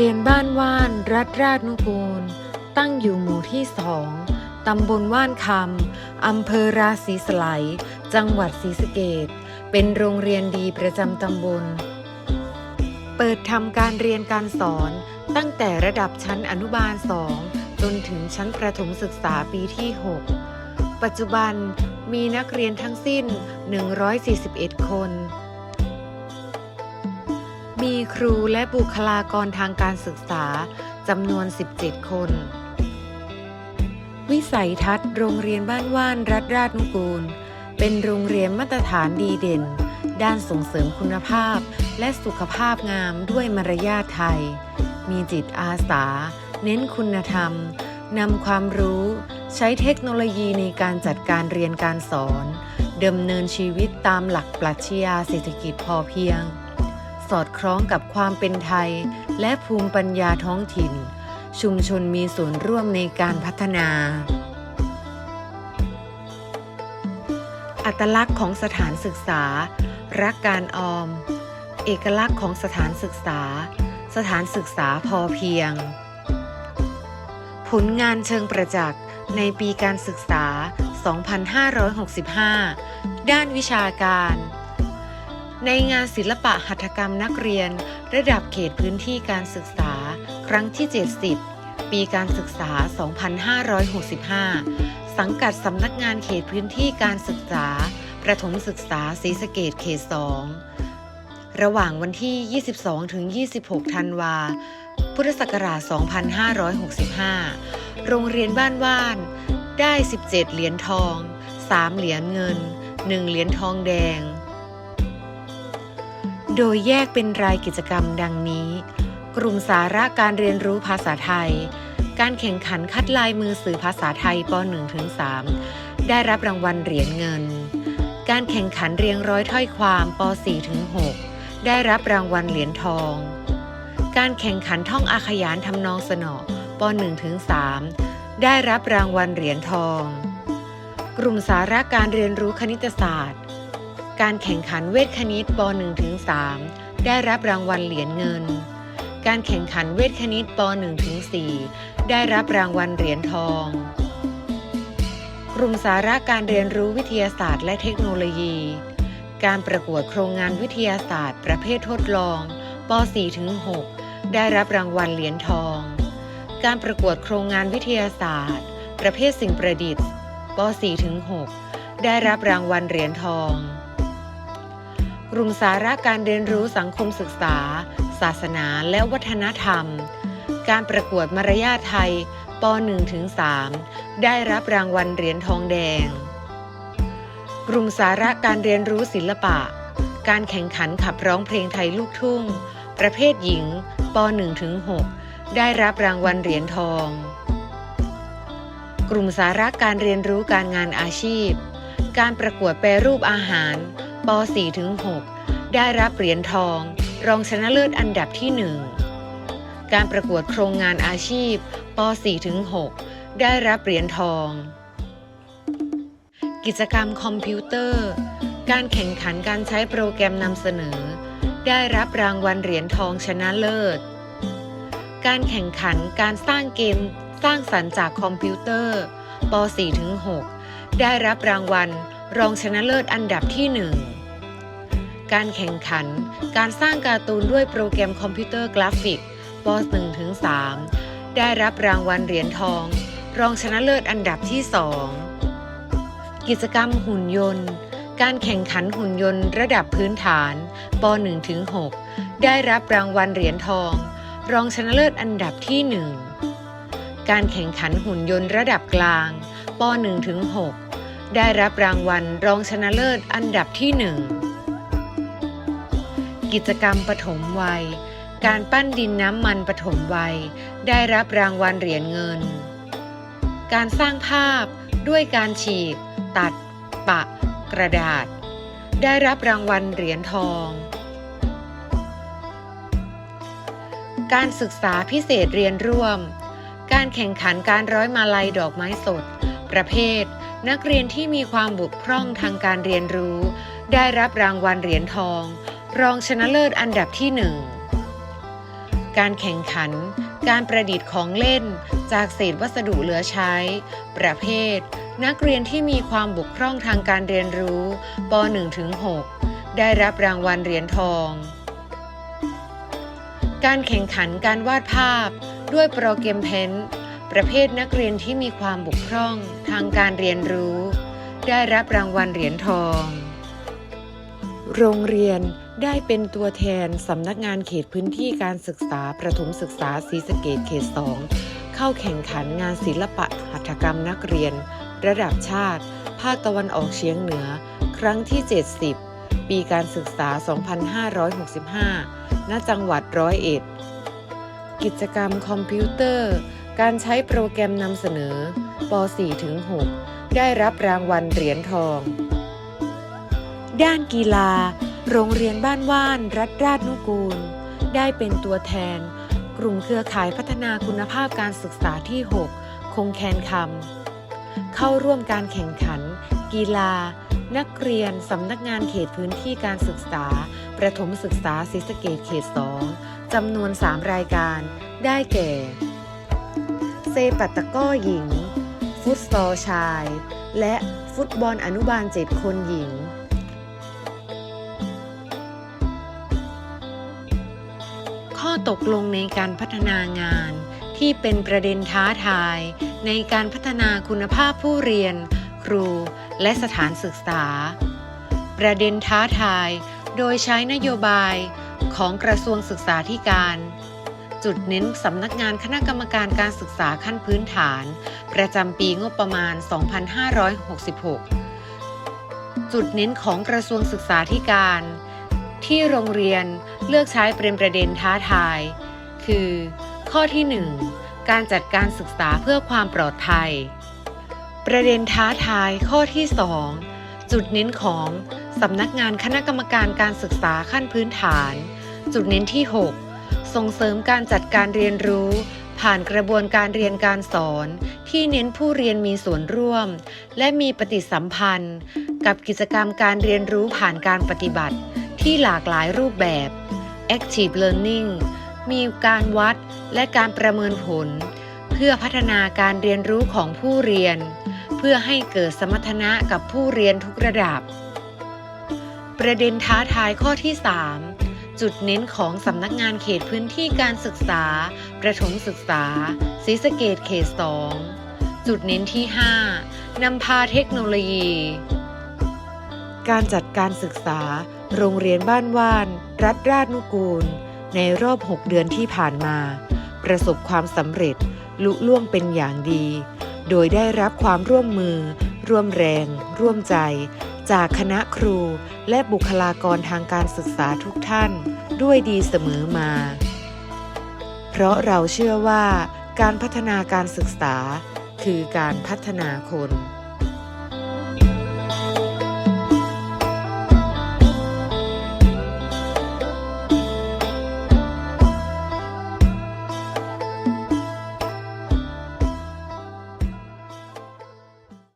เรียนบ้านว่านรัฐราชนุกูล ตั้งอยู่หมู่ที่สองตำบลว่านคำอำเภอราศีสไลยจังหวัดศรีสะเกดเป็นโรงเรียนดีประจำตำบล เปิดทำการเรียนการสอนตั้งแต่ระดับชั้นอนุบาล2จนถึงชั้นประถมศึกษาปีที่ 6 ปัจจุบันมีนักเรียนทั้งสิ้น 141 คน มีครูและบุคลากรทางการศึกษาจำนวน 17 คน วิสัยทัศน์โรงเรียนบ้านว่านรัฐราชนุกูล เป็นโรงเรียนมาตรฐานดีเด่น ด้านส่งเสริมคุณภาพ และสุขภาพงามด้วยมารยาทไทย มีจิตอาสา เน้นคุณธรรมนำความรู้ ใช้เทคโนโลยีในการจัดการเรียนการสอนดำเนินชีวิตตามหลักปรัชญาเศรษฐกิจพอเพียง สอดคล้องกับความเป็นไทย และภูมิปัญญาท้องถิ่น ชุมชนมีส่วนร่วมในการพัฒนา อัตลักษณ์ของสถานศึกษา รักการออม เอกลักษณ์ของสถานศึกษา สถานศึกษาพอเพียง ผลงานเชิงประจักษ์ในปีการศึกษา 2565 ด้านวิชาการ ในงานศิลปะหัตถกรรมนักเรียน ระดับเขตพื้นที่การศึกษา ครั้งที่ 70 ปีการศึกษา 2565 สังกัดสำนักงานเขตพื้นที่การศึกษา ประถมศึกษาศรีสะเกดเขต 2 ระหว่างวันที่ 22 ถึง 26 ธันวา พุทธศักราช 2565 โรงเรียนบ้านว่าน ได้ 17 เหรียญทอง 3 เหรียญเงิน 1 เหรียญทองแดง โดยแยกเป็นรายกิจกรรมดังนี้ กลุ่มสาระการเรียนรู้ภาษาไทย การแข่งขันคัดลายมือสื่อภาษาไทยป .1 ถึง3ได้รับรางวัลเหรียญเงิน การแข่งขันเรียงร้อยถ้อยความป .4 ถึง6ได้รับรางวัลเหรียญทอง การแข่งขันท่องอาขยานทำนองสนอป .1 ถึง3ได้รับรางวัลเหรียญทอง กลุ่มสาระการเรียนรู้คณิตศาสตร์ การแข่งขันเวทคณิตป .1 ถึง3ได้รับรางวัลเหรียญเงิน การแข่งขันเวทคณิตป .1 ถึง4ได้รับรางวัลเหรียญทอง กลุ่มสาระการเรียนรู้วิทยาศาสตร์และเทคโนโลยี การประกวดโครงงานวิทยาศาสตร์ ประเภททดลองป .4 ถึง6ได้รับรางวัลเหรียญทอง การประกวดโครงงานวิทยาศาสตร์ ประเภทสิ่งประดิษฐ์ป .4 ถึง6ได้รับรางวัลเหรียญทอง กลุ่มสาระการเรียนรู้สังคมศึกษา ศาสนาและวัฒนธรรม การประกวดมารยาทไทยป .1 ถึง3ได้รับรางวัลเหรียญทองแดง กลุ่มสาระการเรียนรู้ศิลปะ การแข่งขันขับร้องเพลงไทยลูกทุ่ง ประเภทหญิงป .1 ถึง6ได้รับรางวัลเหรียญทอง กลุ่มสาระการเรียนรู้การงานอาชีพ การประกวดแปรรูปอาหาร ป .4 ถึง6ได้รับเหรียญทอง รองชนะเลิศอันดับที่ 1 การประกวดโครงงานอาชีพป .4 ถึง6ได้รับเหรียญทอง กิจกรรมคอมพิวเตอร์ การแข่งขันการใช้โปรแกรมนำเสนอ ได้รับรางวัลเหรียญทองชนะเลิศ การแข่งขันการสร้างเกมสร้างสรรค์จากคอมพิวเตอร์ป .4 ถึง6ได้รับรางวัลรองชนะเลิศอันดับที่1 การแข่งขัน การสร้างการ์ตูนด้วยโปรแกรมคอมพิวเตอร์กราฟิกป .1 ถึง3ได้รับรางวัลเหรียญทอง รองชนะเลิศอันดับที่ 2 กิจกรรมหุ่นยนต์ การแข่งขันหุ่นยนต์ระดับพื้นฐานป .1 ถึง6ได้รับรางวัลเหรียญทอง รองชนะเลิศอันดับที่ 1 การแข่งขันหุ่นยนต์ระดับกลางป .1 ถึง6ได้รับรางวัลรองชนะเลิศอันดับที่ 1 กิจกรรมปฐมวัย การปั้นดินน้ำมันปฐมวัย ได้รับรางวัลเหรียญเงิน การสร้างภาพด้วยการฉีก ตัด ปะ กระดาษ ได้รับรางวัลเหรียญทอง การศึกษาพิเศษเรียนร่วม การแข่งขันการร้อยมาลัยดอกไม้สด ประเภท นักเรียนที่มีความบุกพร่องทางการเรียนรู้ ได้รับรางวัลเหรียญทอง รองชนะเลิศอันดับที่หนึ่งการแข่งขัน การประดิษฐ์ของเล่น จากเศษวัสดุเหลือใช้ ประเภท นักเรียนที่มีความบกพร่องทางการเรียนรู้ป .1 ถึง6ได้รับรางวัลเหรียญทอง การแข่งขันการวาดภาพ ด้วยโปรแกรมเพนท์ประเภทนักเรียนที่มีความบกพร่องทางการเรียนรู้ ได้รับรางวัลเหรียญทอง โรงเรียน ได้เป็นตัวแทนสำนักงานเขตพื้นที่การศึกษาประถมศึกษาศรีสะเกดเขต 2 เข้าแข่งขันงานศิลปะหัตถกรรมนักเรียน ระดับชาติ ภาคตะวันออกเฉียงเหนือ ครั้งที่ 70 ปีการศึกษา 2565 ณ จังหวัดร้อยเอ็ด กิจกรรมคอมพิวเตอร์ การใช้โปรแกรมนำเสนอป .4 ถึง 6 ได้รับรางวัลเหรียญทอง ด้านกีฬา โรงเรียนบ้านว่าน รัฐราชนุกูล ได้เป็นตัวแทน กลุ่มเครือข่ายพัฒนาคุณภาพการศึกษาที่ 6 คงแคนคำเข้าร่วมการแข่งขัน กีฬา นักเรียนสำนักงานเขตพื้นที่การศึกษา ประถมศึกษาศรีสะเกดเขต 2 จำนวน 3 รายการ ได้แก่ เซปัตตะก้อหญิง ฟุตซอลชาย และฟุตบอลอนุบาล 7 คนหญิง ตกลงในการพัฒนางาน ที่เป็นประเด็นท้าทาย ในการพัฒนาคุณภาพผู้เรียน ครู และสถานศึกษา ประเด็นท้าทาย โดยใช้นโยบายของกระทรวงศึกษาธิการ จุดเน้นสำนักงานคณะกรรมการการศึกษาขั้นพื้นฐาน ประจำปีงบประมาณ 2566 จุดเน้นของกระทรวงศึกษาธิการ ที่โรงเรียน เลือกใช้เป็นประเด็นท้าทาย คือ ข้อที่ 1 การจัดการศึกษาเพื่อความปลอดภัย ประเด็นท้าทายข้อที่ 2 จุดเน้นของสำนักงานคณะกรรมการการศึกษาขั้นพื้นฐาน จุดเน้นที่ 6 ส่งเสริมการจัดการเรียนรู้ ผ่านกระบวนการเรียนการสอน ที่เน้นผู้เรียนมีส่วนร่วม และมีปฏิสัมพันธ์ กับกิจกรรมการเรียนรู้ผ่านการปฏิบัติที่หลากหลายรูปแบบ Active Learning มีการวัดและการประเมินผล เพื่อพัฒนาการเรียนรู้ของผู้เรียน เพื่อให้เกิดสมรรถนะกับผู้เรียนทุกระดับ ประเด็นท้าทายข้อที่ 3 จุดเน้นของสำนักงานเขตพื้นที่การศึกษา ประถมศึกษาศรีสะเกดเขต 2 จุดเน้นที่ 5นำพาเทคโนโลยี การจัดการศึกษา โรงเรียนบ้านว่าน รัฐราชนุกูล ในรอบ 6 เดือนที่ผ่านมา ประสบความสำเร็จลุล่วงเป็นอย่างดี โดยได้รับความร่วมมือ ร่วมแรง ร่วมใจ จากคณะครูและบุคลากรทางการศึกษาทุกท่าน ด้วยดีเสมอมา เพราะเราเชื่อว่าการพัฒนาการศึกษา คือการพัฒนาคน